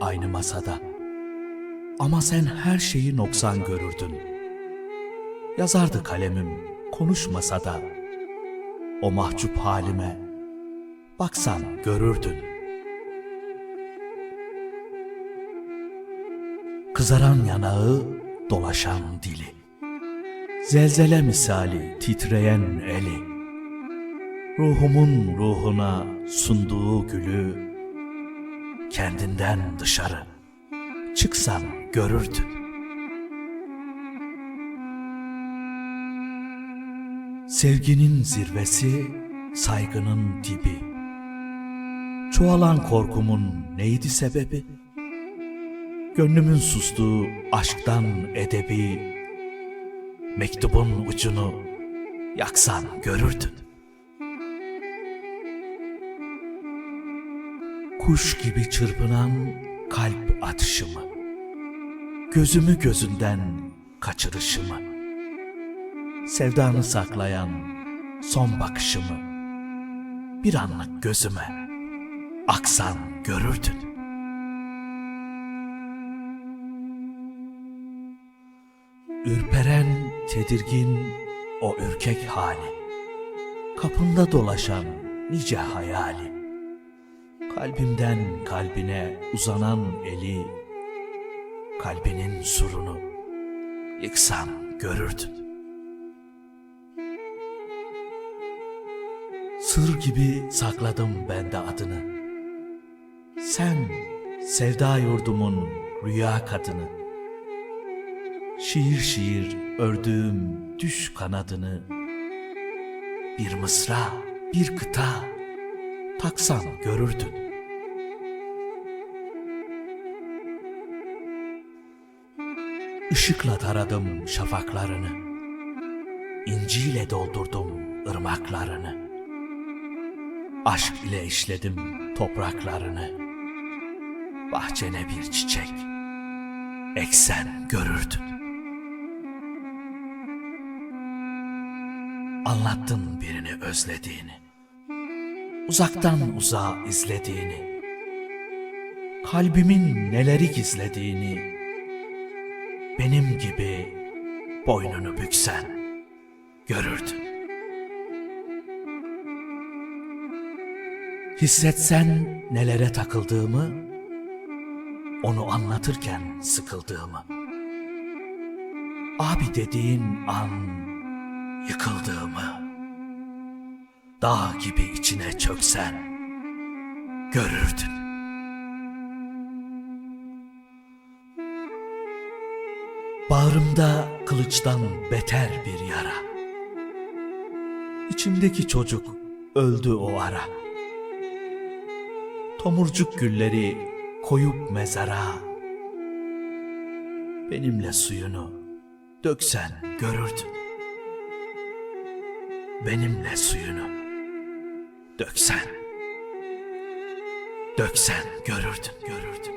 aynı masada. Ama sen her şeyi noksan görürdün. Yazardı kalemim konuşmasa da. O mahcup halime baksan görürdün. Kızaran yanağı, dolaşan dili. Zelzele misali titreyen eli. Ruhumun ruhuna sunduğu gülü kendinden dışarı çıksan görürdün. Sevginin zirvesi, saygının dibi. Çoğalan korkumun neydi sebebi? Gönlümün sustuğu aşktan edebi, mektubun ucunu yaksan görürdün. Kuş gibi çırpınan kalp atışımı, gözümü gözünden kaçırışımı, sevdanı saklayan son bakışımı, bir anlık gözüme aksan görürdün. Ürperen, tedirgin o ürkek hali, kapında dolaşan nice hayali, kalbimden kalbine uzanan eli, kalbinin surunu yıksan görürdün. Sır gibi sakladım ben de adını. Sen sevda yurdumun rüya kadını. Şiir şiir ördüğüm düş kanadını. Bir mısra, bir kıta taksan görürdün. Işıkla taradım şafaklarını. İnciyle doldurdum ırmaklarını. Aşk ile işledim topraklarını. Bahçene bir çiçek eksen görürdün. Anlattın birini özlediğini. Uzaktan uzağa izlediğini. Kalbimin neleri gizlediğini. Benim gibi boynunu büksen görürdün. Hissetsen nelere takıldığımı, onu anlatırken sıkıldığımı. Abi dediğin an yıkıldığımı, dağ gibi içine çöksen görürdün. Bağrımda kılıçtan beter bir yara. İçimdeki çocuk öldü o ara. Tomurcuk gülleri koyup mezara Benimle suyunu döksen görürdün Benimle suyunu döksen Döksen görürdün görürdün